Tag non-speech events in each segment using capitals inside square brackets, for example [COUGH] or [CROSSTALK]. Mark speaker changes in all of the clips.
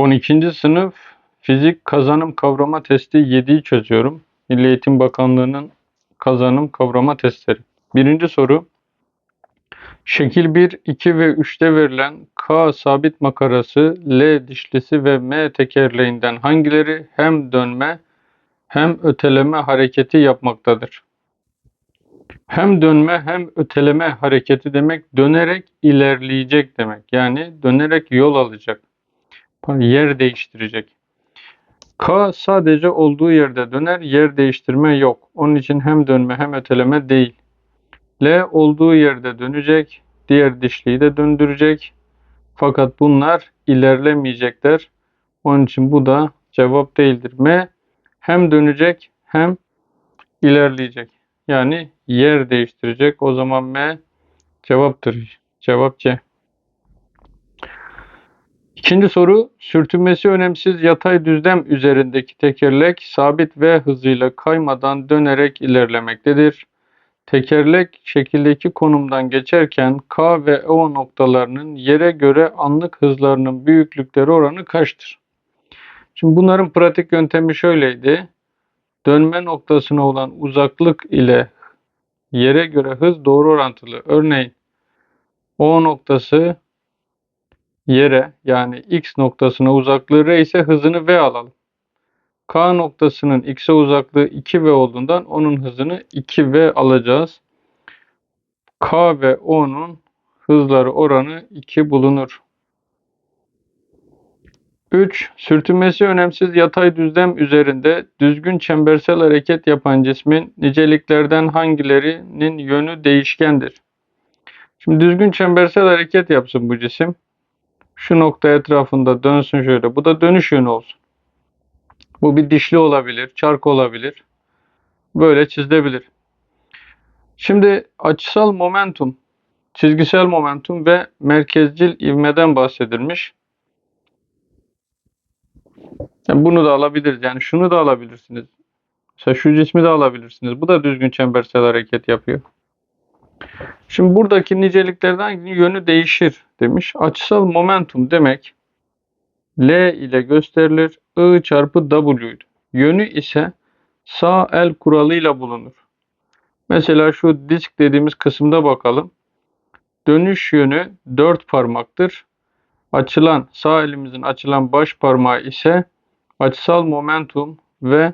Speaker 1: 12. sınıf fizik kazanım kavrama testi 7'yi çözüyorum. Milli Eğitim Bakanlığı'nın kazanım kavrama testleri. Birinci soru. Şekil 1, 2 ve 3'te verilen K sabit makarası, L dişlisi ve M tekerleğinden hangileri hem dönme hem öteleme hareketi yapmaktadır? Hem dönme hem öteleme hareketi demek dönerek ilerleyecek demek. Yani dönerek yol alacak yer değiştirecek. K sadece olduğu yerde döner, yer değiştirme yok. Onun için hem dönme hem öteleme değil. L olduğu yerde dönecek, diğer dişliyi de döndürecek. Fakat bunlar ilerlemeyecekler. Onun için bu da cevap değildir. M hem dönecek hem ilerleyecek. Yani yer değiştirecek. O zaman M cevaptır. Cevap C. İkinci soru, sürtünmesi önemsiz yatay düzlem üzerindeki tekerlek sabit V hızıyla kaymadan dönerek ilerlemektedir. Tekerlek şekildeki konumdan geçerken K ve O noktalarının yere göre anlık hızlarının büyüklükleri oranı kaçtır? Şimdi bunların pratik yöntemi şöyleydi. Dönme noktasına olan uzaklık ile yere göre hız doğru orantılı. Örneğin O noktası yere yani x noktasına uzaklığı r ise hızını v alalım. K noktasının x'e uzaklığı 2v olduğundan onun hızını 2v alacağız. K ve O'nun hızları oranı 2 bulunur. 3. Sürtünmesi önemsiz yatay düzlem üzerinde düzgün çembersel hareket yapan cismin niceliklerden hangilerinin yönü değişkendir? Şimdi düzgün çembersel hareket yapsın bu cisim şu nokta etrafında dönsün şöyle. Bu da dönüş yönü olsun. Bu bir dişli olabilir, çark olabilir. Böyle çizilebilir. Şimdi açısal momentum, çizgisel momentum ve merkezcil ivmeden bahsedilmiş. Yani bunu da alabiliriz. Yani şunu da alabilirsiniz. Mesela şu cismi de alabilirsiniz. Bu da düzgün çembersel hareket yapıyor. Şimdi buradaki niceliklerden yönü değişir demiş. Açısal momentum demek L ile gösterilir. I çarpı W'ydu. Yönü ise sağ el kuralıyla bulunur. Mesela şu disk dediğimiz kısımda bakalım. Dönüş yönü 4 parmaktır. Açılan sağ elimizin açılan baş parmağı ise açısal momentum ve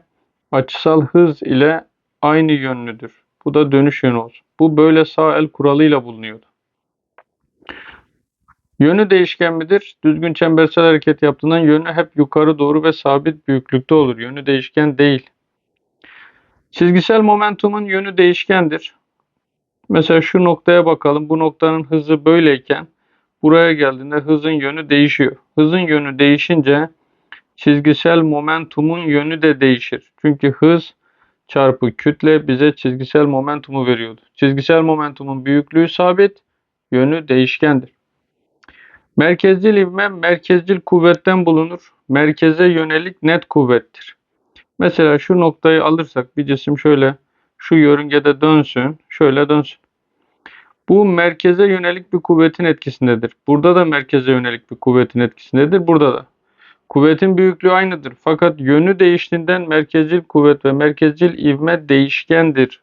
Speaker 1: açısal hız ile aynı yönlüdür. Bu da dönüş yönü olsun. Bu böyle sağ el kuralıyla bulunuyordu. Yönü değişken midir? Düzgün çembersel hareket yaptığından yönü hep yukarı doğru ve sabit büyüklükte olur. Yönü değişken değil. Çizgisel momentumun yönü değişkendir. Mesela şu noktaya bakalım. Bu noktanın hızı böyleyken buraya geldiğinde hızın yönü değişiyor. Hızın yönü değişince çizgisel momentumun yönü de değişir. Çünkü hız çarpı kütle bize çizgisel momentumu veriyordu. Çizgisel momentumun büyüklüğü sabit, yönü değişkendir. Merkezcil ivme merkezcil kuvvetten bulunur. Merkeze yönelik net kuvvettir. Mesela şu noktayı alırsak bir cisim şöyle şu yörüngede dönsün, şöyle dönsün. Bu merkeze yönelik bir kuvvetin etkisindedir. Burada da merkeze yönelik bir kuvvetin etkisindedir. Burada da. Kuvvetin büyüklüğü aynıdır. Fakat yönü değiştiğinden merkezcil kuvvet ve merkezcil ivme değişkendir.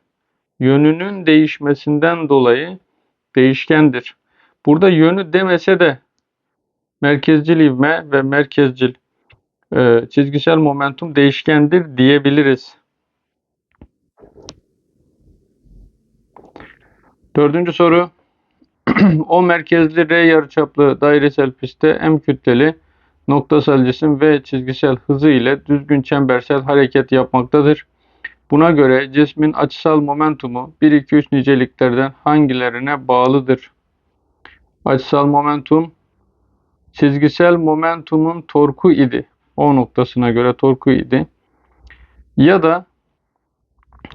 Speaker 1: Yönünün değişmesinden dolayı değişkendir. Burada yönü demese de merkezcil ivme ve merkezcil e, çizgisel momentum değişkendir diyebiliriz. Dördüncü soru. [CLEARS THROAT] o merkezli R yarıçaplı dairesel pistte M kütleli noktasal cisim V çizgisel hızı ile düzgün çembersel hareket yapmaktadır. Buna göre cismin açısal momentumu 1, 2, 3 niceliklerden hangilerine bağlıdır? Açısal momentum çizgisel momentumun torku idi. O noktasına göre torku idi. Ya da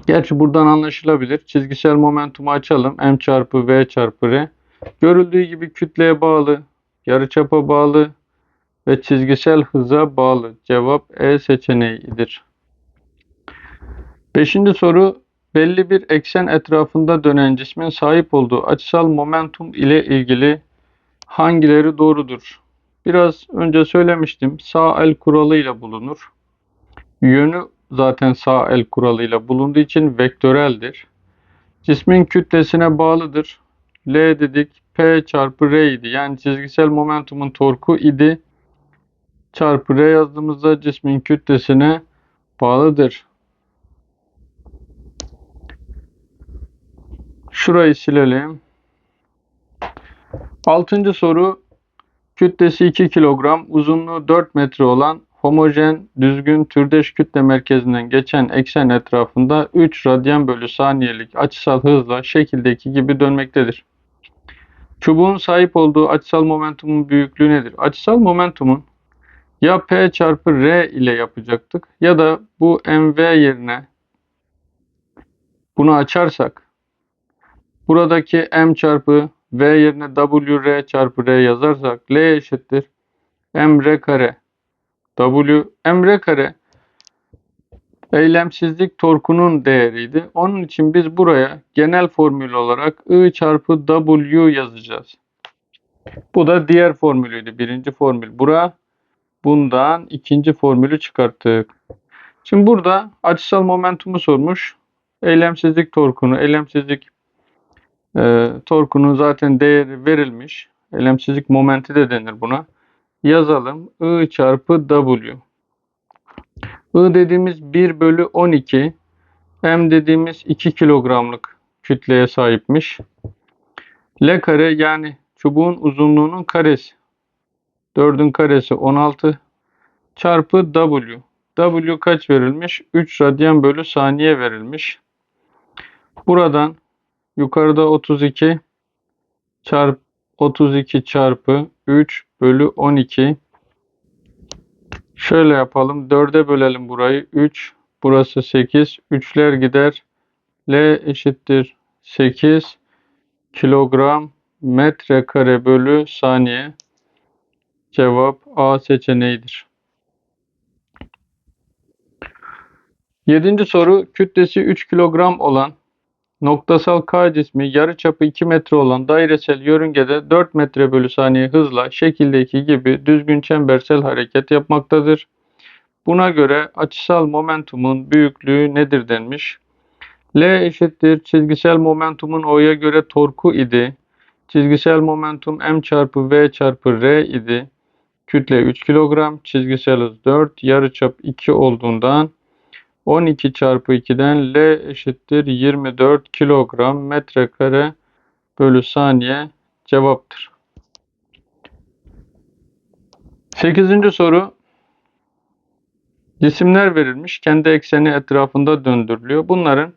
Speaker 1: gerçi buradan anlaşılabilir. Çizgisel momentumu açalım. M çarpı V çarpı R. Görüldüğü gibi kütleye bağlı, yarıçapa bağlı, ve çizgisel hıza bağlı. Cevap E seçeneğidir. Beşinci soru belli bir eksen etrafında dönen cismin sahip olduğu açısal momentum ile ilgili hangileri doğrudur? Biraz önce söylemiştim. Sağ el kuralıyla bulunur. Yönü zaten sağ el kuralıyla bulunduğu için vektöreldir. Cismin kütlesine bağlıdır. L dedik. P çarpı R idi. Yani çizgisel momentumun torku idi. Çarpı R yazdığımızda cismin kütlesine bağlıdır. Şurayı silelim. Altıncı soru. Kütlesi 2 kilogram, uzunluğu 4 metre olan homojen düzgün türdeş kütle merkezinden geçen eksen etrafında 3 radyan bölü saniyelik açısal hızla şekildeki gibi dönmektedir. Çubuğun sahip olduğu açısal momentumun büyüklüğü nedir? Açısal momentumun ya P çarpı R ile yapacaktık ya da bu mv yerine bunu açarsak buradaki m çarpı v yerine wr çarpı r yazarsak L eşittir mr kare w mr kare eylemsizlik torkunun değeriydi. Onun için biz buraya genel formül olarak I çarpı W yazacağız. Bu da diğer formülüydü. Birinci formül. Bura bundan ikinci formülü çıkarttık. Şimdi burada açısal momentumu sormuş. Eylemsizlik torkunu, eylemsizlik e, torkunun zaten değeri verilmiş. Eylemsizlik momenti de denir buna. Yazalım. I çarpı W. I dediğimiz 1 bölü 12. M dediğimiz 2 kilogramlık kütleye sahipmiş. L kare yani çubuğun uzunluğunun karesi. 4'ün karesi 16 çarpı W. W kaç verilmiş? 3 radyan bölü saniye verilmiş. Buradan yukarıda 32 çarp 32 çarpı 3 bölü 12 Şöyle yapalım. 4'e bölelim burayı. 3. Burası 8. 3'ler gider. L eşittir 8 kilogram metre kare bölü saniye. Cevap A seçeneğidir. Yedinci soru. Kütlesi 3 kilogram olan noktasal K cismi yarıçapı 2 metre olan dairesel yörüngede 4 metre bölü saniye hızla şekildeki gibi düzgün çembersel hareket yapmaktadır. Buna göre açısal momentumun büyüklüğü nedir denmiş. L eşittir çizgisel momentumun O'ya göre torku idi. Çizgisel momentum M çarpı V çarpı R idi. Kütle 3 kilogram, çizgisel hız 4, yarıçap 2 olduğundan 12 çarpı 2'den L eşittir 24 kilogram metrekare bölü saniye cevaptır. 8. soru cisimler verilmiş. Kendi ekseni etrafında döndürülüyor. Bunların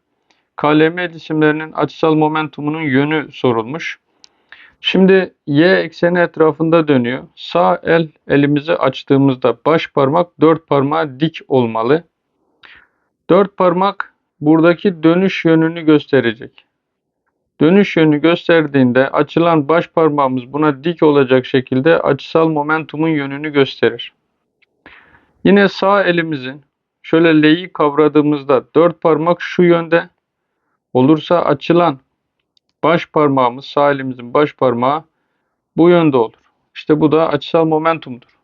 Speaker 1: KLM cisimlerinin açısal momentumunun yönü sorulmuş. Şimdi y ekseni etrafında dönüyor. Sağ el elimizi açtığımızda baş parmak dört parmağa dik olmalı. Dört parmak buradaki dönüş yönünü gösterecek. Dönüş yönü gösterdiğinde açılan baş parmağımız buna dik olacak şekilde açısal momentumun yönünü gösterir. Yine sağ elimizin şöyle L'yi kavradığımızda dört parmak şu yönde olursa açılan baş parmağımız sağ elimizin baş parmağı bu yönde olur. İşte bu da açısal momentumdur.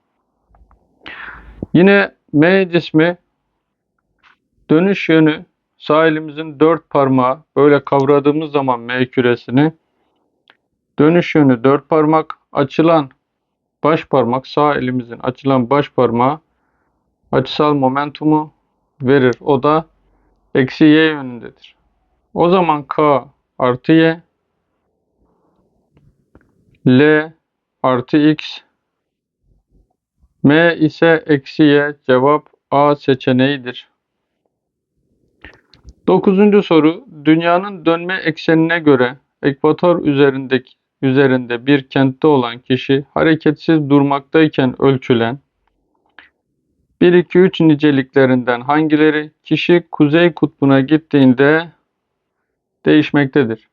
Speaker 1: Yine M cismi Dönüş yönü sağ elimizin dört parmağı böyle kavradığımız zaman M küresini dönüş yönü dört parmak açılan baş parmak sağ elimizin açılan baş parmağı açısal momentumu verir. O da eksi y yönündedir. O zaman k artı y L artı x M ise eksi y cevap A seçeneğidir. Dokuzuncu soru. Dünyanın dönme eksenine göre ekvator üzerindeki üzerinde bir kentte olan kişi hareketsiz durmaktayken ölçülen 1 2 3 niceliklerinden hangileri kişi kuzey kutbuna gittiğinde değişmektedir?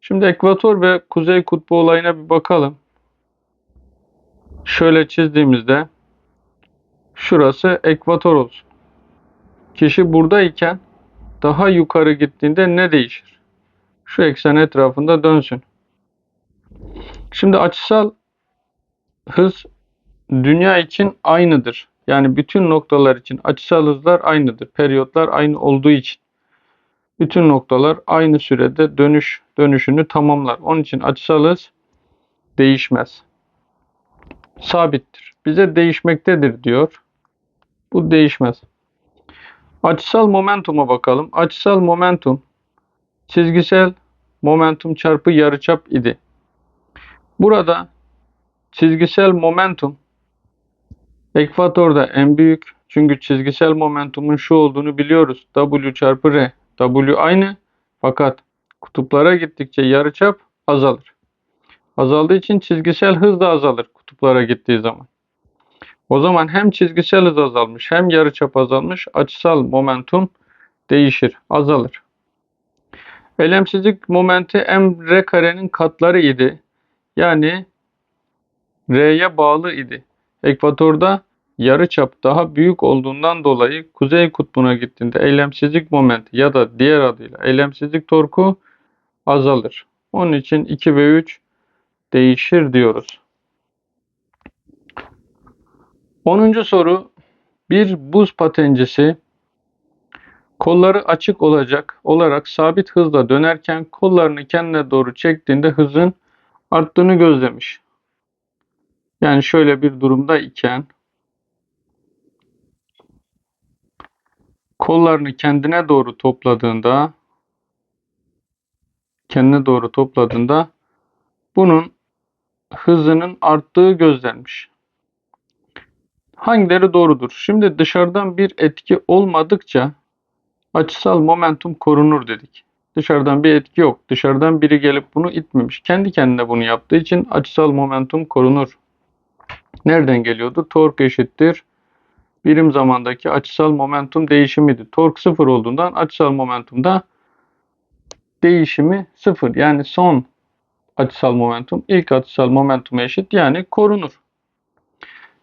Speaker 1: Şimdi ekvator ve kuzey kutbu olayına bir bakalım. Şöyle çizdiğimizde şurası ekvator olsun. Kişi buradayken daha yukarı gittiğinde ne değişir? Şu eksen etrafında dönsün. Şimdi açısal hız dünya için aynıdır. Yani bütün noktalar için açısal hızlar aynıdır. Periyotlar aynı olduğu için. Bütün noktalar aynı sürede dönüş dönüşünü tamamlar. Onun için açısal hız değişmez. Sabittir. Bize değişmektedir diyor. Bu değişmez. Açısal momentuma bakalım. Açısal momentum çizgisel momentum çarpı yarıçap idi. Burada çizgisel momentum ekvatorda en büyük. Çünkü çizgisel momentumun şu olduğunu biliyoruz. W çarpı R. W aynı fakat kutuplara gittikçe yarıçap azalır. Azaldığı için çizgisel hız da azalır kutuplara gittiği zaman. O zaman hem çizgisel hız azalmış hem yarıçap azalmış açısal momentum değişir, azalır. Elemsizlik momenti m r karenin katları idi. Yani r'ye bağlı idi. Ekvatorda yarıçap daha büyük olduğundan dolayı kuzey kutbuna gittiğinde eylemsizlik momenti ya da diğer adıyla eylemsizlik torku azalır. Onun için 2 ve 3 değişir diyoruz. 10. soru bir buz patencisi kolları açık olacak olarak sabit hızla dönerken kollarını kendine doğru çektiğinde hızın arttığını gözlemiş. Yani şöyle bir durumda iken kollarını kendine doğru topladığında kendine doğru topladığında bunun hızının arttığı gözlenmiş. Hangileri doğrudur? Şimdi dışarıdan bir etki olmadıkça açısal momentum korunur dedik. Dışarıdan bir etki yok. Dışarıdan biri gelip bunu itmemiş. Kendi kendine bunu yaptığı için açısal momentum korunur. Nereden geliyordu? Tork eşittir. Birim zamandaki açısal momentum değişimiydi. Tork sıfır olduğundan açısal momentumda değişimi sıfır. Yani son açısal momentum ilk açısal momentuma eşit yani korunur.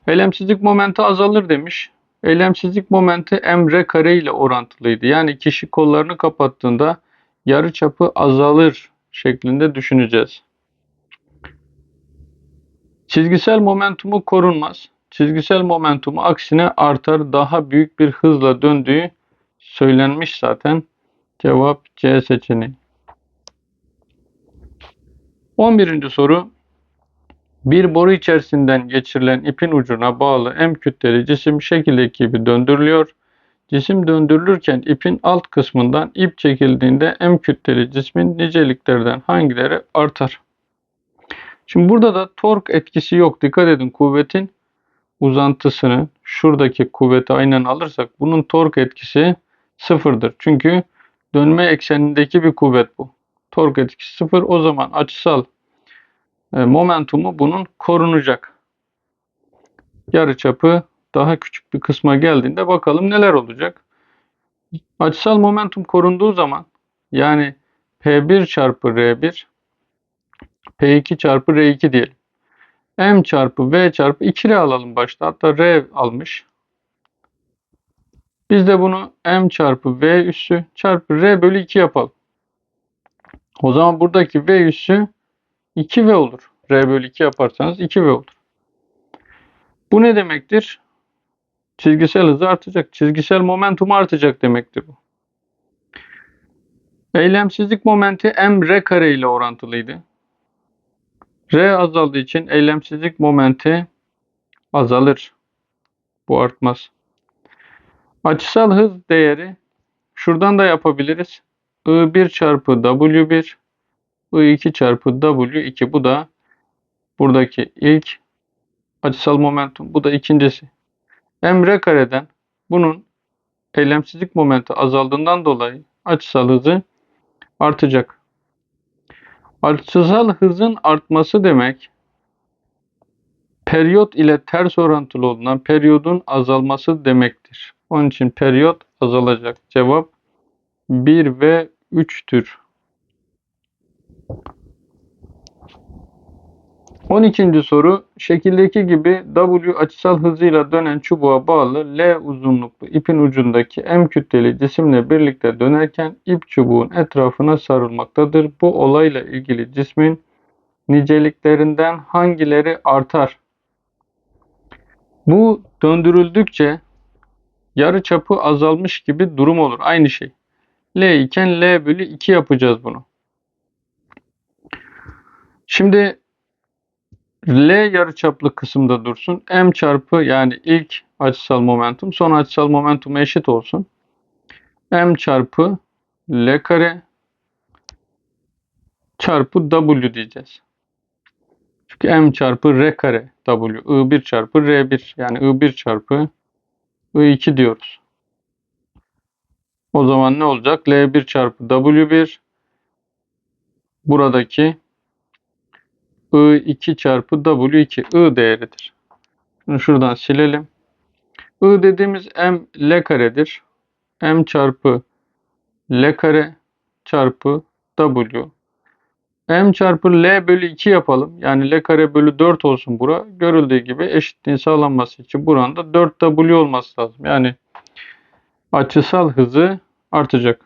Speaker 1: Eylemsizlik momenti azalır demiş. Eylemsizlik momenti m kare ile orantılıydı. Yani kişi kollarını kapattığında yarı çapı azalır şeklinde düşüneceğiz. Çizgisel momentumu korunmaz. Çizgisel momentumu aksine artar daha büyük bir hızla döndüğü söylenmiş zaten. Cevap C seçeneği. 11. soru bir boru içerisinden geçirilen ipin ucuna bağlı M kütleli cisim şekildeki gibi döndürülüyor. Cisim döndürülürken ipin alt kısmından ip çekildiğinde M kütleli cismin niceliklerden hangileri artar? Şimdi burada da tork etkisi yok. Dikkat edin kuvvetin uzantısını şuradaki kuvveti aynen alırsak bunun tork etkisi sıfırdır. Çünkü dönme eksenindeki bir kuvvet bu. Tork etkisi sıfır. O zaman açısal momentumu bunun korunacak. Yarıçapı daha küçük bir kısma geldiğinde bakalım neler olacak. Açısal momentum korunduğu zaman yani P1 çarpı R1 P2 çarpı R2 diyelim. M çarpı V çarpı 2R alalım başta. Hatta R almış. Biz de bunu M çarpı V üssü çarpı R bölü 2 yapalım. O zaman buradaki V üssü 2V olur. R bölü 2 yaparsanız 2V olur. Bu ne demektir? Çizgisel hızı artacak. Çizgisel momentum artacak demektir bu. Eylemsizlik momenti m r kare ile orantılıydı. R azaldığı için eylemsizlik momenti azalır. Bu artmaz. Açısal hız değeri şuradan da yapabiliriz. I1 çarpı W1 I2 çarpı W2 bu da buradaki ilk açısal momentum. Bu da ikincisi. M kareden bunun eylemsizlik momenti azaldığından dolayı açısal hızı artacak. Açısal hızın artması demek periyot ile ters orantılı olan periyodun azalması demektir. Onun için periyot azalacak. Cevap 1 ve 3'tür. 12. soru şekildeki gibi W açısal hızıyla dönen çubuğa bağlı L uzunluklu ipin ucundaki M kütleli cisimle birlikte dönerken ip çubuğun etrafına sarılmaktadır. Bu olayla ilgili cismin niceliklerinden hangileri artar? Bu döndürüldükçe yarı çapı azalmış gibi durum olur. Aynı şey. L iken L bölü 2 yapacağız bunu. Şimdi L yarıçaplı kısımda dursun. M çarpı yani ilk açısal momentum son açısal momentum eşit olsun. M çarpı L kare çarpı W diyeceğiz. Çünkü M çarpı R kare W. I1 çarpı R1 yani I1 çarpı I2 diyoruz. O zaman ne olacak? L1 çarpı W1 buradaki I2 çarpı W2 I değeridir. Bunu şuradan silelim. I dediğimiz M L karedir. M çarpı L kare çarpı W. M çarpı L bölü 2 yapalım. Yani L kare bölü 4 olsun bura. Görüldüğü gibi eşitliğin sağlanması için buranın da 4W olması lazım. Yani açısal hızı artacak.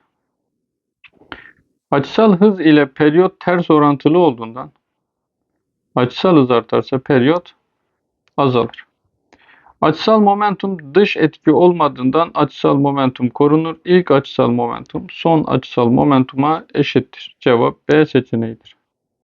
Speaker 1: Açısal hız ile periyot ters orantılı olduğundan açısal hız artarsa periyot azalır. Açısal momentum dış etki olmadığından açısal momentum korunur. İlk açısal momentum son açısal momentuma eşittir. Cevap B seçeneğidir.